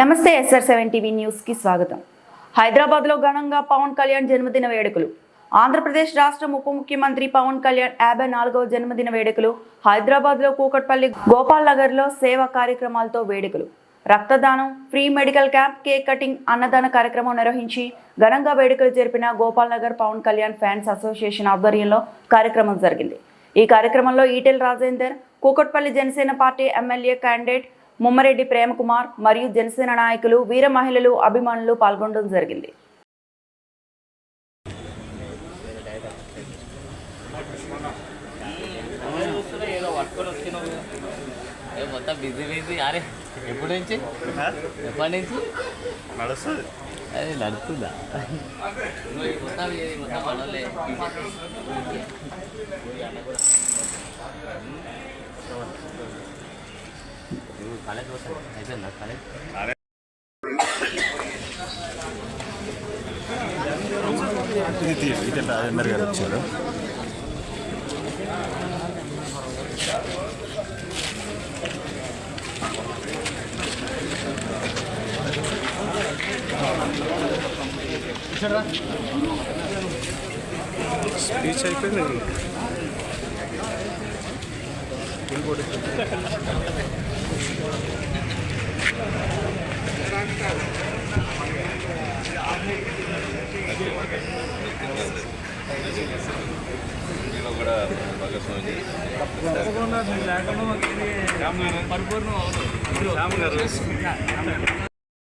నమస్తే SR seven TV న్యూస్కి స్వాగతం. హైదరాబాద్లో ఘనంగా పవన్ కళ్యాణ్ జన్మదిన వేడుకలు. ఆంధ్రప్రదేశ్ రాష్ట్ర ఉప ముఖ్యమంత్రి పవన్ కళ్యాణ్ యాభై నాలుగవ జన్మదిన వేడుకలు. హైదరాబాద్లో కూకట్పల్లి గోపాల్ నగర్లో సేవా కార్యక్రమాలతో వేడుకలు. రక్తదానం free medical camp cake cutting అన్నదాన కార్యక్రమం నిర్వహించి ఘనంగా వేడుకలు జరిపిన గోపాల్ నగర్ పవన్ కళ్యాణ్ ఫ్యాన్స్ అసోసియేషన్ ఆధ్వర్యంలో కార్యక్రమం జరిగింది. ఈ కార్యక్రమంలో Etela Rajender Kukatpally Janasena party MLA candidate Mummareddy Premkumar మరియు జనసేన నాయకులు వీర మహిళలు అభిమానులు పాల్గొనడం జరిగింది. మొత్తం బిజీ బిజీ అరే ఎప్పటి నుంచి ఎప్పటి నుంచి నడుస్తుంది నడుస్తుందా మొత్తం మొత్తం ఇప్పుడు కాలేజ్ పోతావు అయిపోయిందా కాలేజ్ ఇది రాజేందర్ గారు వచ్చారు స్పీచ్ అయిపోయింది ఇంకోటి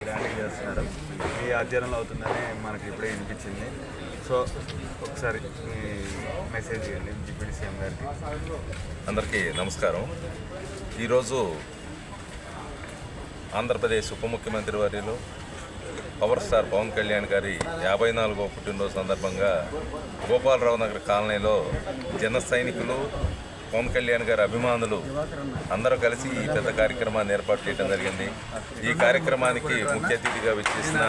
గ్రాండ్గా చేస్తున్నారు మీ అధ్యయనంలో అవుతుందని మనకి ఇప్పుడే వినిపించింది సో ఒకసారి మెసేజ్ చేయండి డిప్యూటీ సీఎం గారికి. అందరికీ నమస్కారం. ఈరోజు ఆంధ్రప్రదేశ్ ఉప ముఖ్యమంత్రి వర్యులు పవర్ స్టార్ పవన్ కళ్యాణ్ గారి యాభై నాలుగో పుట్టినరోజు సందర్భంగా గోపాలరావు నగర్ కాలనీలో జన సైనికులు పవన్ కళ్యాణ్ గారి అభిమానులు అందరూ కలిసి ఈ పెద్ద కార్యక్రమాన్ని ఏర్పాటు చేయడం జరిగింది. ఈ కార్యక్రమానికి ముఖ్య అతిథిగా విచ్చేసిన